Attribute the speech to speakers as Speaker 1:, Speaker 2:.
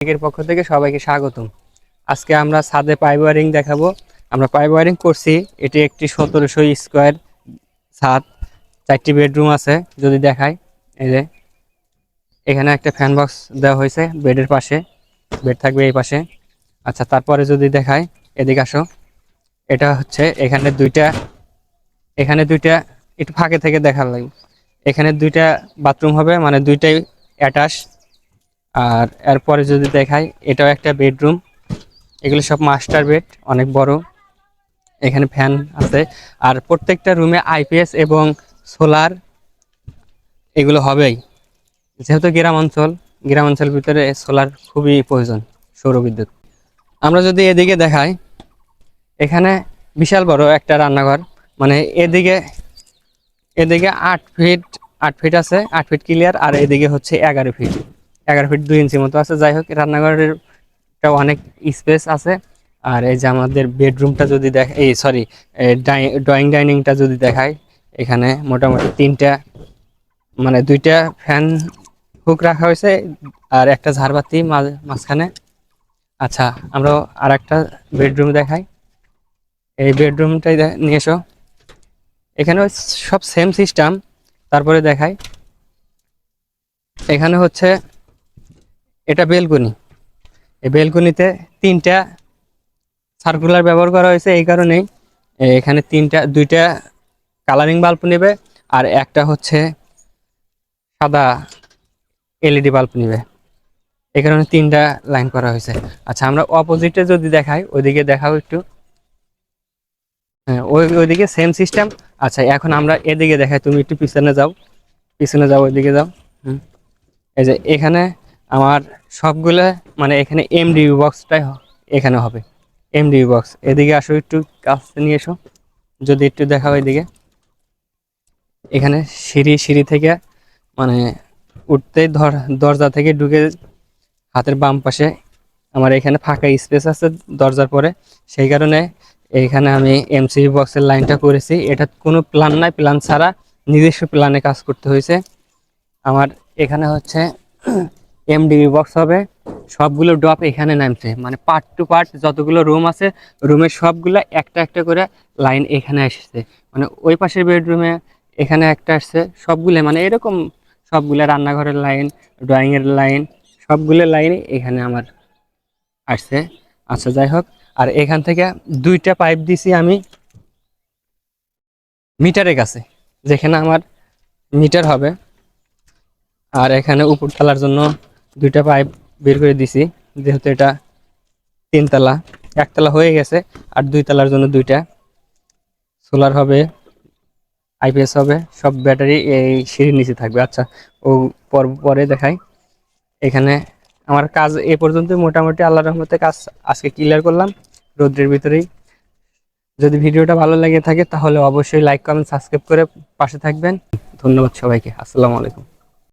Speaker 1: এর পক্ষ থেকে সবাইকে স্বাগতম। আজকে আমরা ছাদে পাইপ ওয়ারিং দেখাবো। আমরা পাইপ ওয়ারিং করছি। এটি একটি সতেরোশো স্কোয়ার ছাদ। চারটি বেডরুম আছে, যদি দেখাই। এই যে, এখানে একটা ফ্যান বক্স দেওয়া হয়েছে বেডের পাশে। বেড থাকবে এই পাশে। আচ্ছা তারপরে যদি দেখাই, এদিকে আসো। এটা হচ্ছে এখানে দুইটা এখানে দুইটা একটু ফাঁকে থেকে দেখার লাগে। এখানে দুইটা বাথরুম হবে মানে দুইটাই অ্যাটাচ। আর এরপরে যদি দেখাই, এটাও একটা বেডরুম এগুলো সব মাস্টার বেড অনেক বড়। এখানে ফ্যান আছে। আর প্রত্যেকটা রুমে আইপিএস এবং সোলার এগুলো হবেই। যেহেতু গ্রাম অঞ্চল, গ্রাম অঞ্চলের ভিতরে সোলার খুবই প্রয়োজন সৌরবিদ্যুৎ আমরা যদি এদিকে দেখাই, এখানে বিশাল বড় একটা রান্নাঘর। মানে এদিকে এদিকে আট ফিট আট ফিট আছে, আট ফিট ক্লিয়ার আর এদিকে হচ্ছে এগারো ফিট এগারো ফিট দুই ইঞ্চি মতো আছে। যাই হোক রান্নাঘরের অনেক স্পেস আছে। আর এই যে আমাদের বেডরুমটা যদি দেখ এই সরি ড্রয়িং ডাইনিংটা যদি দেখায় এখানে মোটামুটি তিনটা মানে দুইটা ফ্যান হুক রাখা হয়েছে আর একটা ঝাড়বাতি মাঝ- মাঝখানে। আচ্ছা আমরা আর একটা বেডরুম দেখাই। এই বেডরুমটাই নিয়ে এসো। এখানে সব সেম সিস্টেম তারপরে দেখাই। এখানে হচ্ছে এটা বেলকনি। এই বেলকনিতে তিনটা সার্কুলার ব্যবহার করা হয়েছে, এই কারণেই এখানে তিনটা, দুইটা কালারিং বাল্ব নেবে আর একটা হচ্ছে সাদা এলইডি বাল্ব নেবে। এই কারণে তিনটা লাইন করা হয়েছে। আচ্ছা আমরা অপোজিটে যদি দেখাই, ওইদিকে দেখাও একটু। হ্যাঁ ওই, ওইদিকে সেম সিস্টেম আচ্ছা এখন আমরা এদিকে দেখাই, তুমি একটু পিছনে যাও। পিছনে যাও, ওইদিকে যাও। হুম। এই যে এখানে আমার সবগুলো মানে এখানে এমডিবি বক্সটাই এখানে হবে। এমডিবি বক্স এদিকে আসো একটু কাছে নিয়ে এসো। যদি একটু দেখাও এদিকে। এখানে সিঁড়ি সিঁড়ি থেকে মানে উঠতেই ধর দরজা থেকে ঢুকে হাতের বাম পাশে আমার এখানে ফাঁকা স্পেস আছে দরজার পরে। সেই কারণে এইখানে আমি এমসি বক্সের লাইনটা করেছি। এটা কোনো প্ল্যান নাই। প্ল্যান ছাড়া নিজস্ব প্ল্যানে কাজ করতে হয়েছে। আমার এখানে হচ্ছে এমডিবি বক্স হবে। সবগুলো ড্রপ এখানে নামছে। মানে পার্ট টু পার্ট যতগুলো রুম আছে রুমের সবগুলো একটা একটা করে লাইন এখানে এসেছে। মানে ওই পাশের বেডরুমে এখানে একটা আসছে। সবগুলো মানে এরকম সবগুলো রান্নাঘরের লাইন ড্রয়িংয়ের লাইন সবগুলো লাইন এখানে আমার আসছে। আচ্ছা যাই হোক। আর এখান থেকে দুইটা পাইপ দিছি আমি মিটারের কাছে, যেখানে আমার মিটার হবে। আর এখানে উপর তলার জন্য দুইটা পাইপ বের করে দিছি, যেহেতু এটা তিনতলা, একতলা হয়ে গেছে আর দুই তলার জন্য দুইটা। সোলার হবে আইপিএস হবে, সব ব্যাটারি এই সিঁড়ির নিচে থাকবে। আচ্ছা ও পর, পরে দেখাই। এখানে আমার কাজ এ পর্যন্ত, মোটামুটি আল্লাহ রহমতে কাজ আজকে ক্লিয়ার করলাম। রোদ্রের ভিতরেই। যদি ভিডিওটা ভালো লেগে থাকে, তাহলে অবশ্যই লাইক কমেন্ট সাবস্ক্রাইব করে পাশে থাকবেন। ধন্যবাদ সবাইকে। আসসালামু আলাইকুম।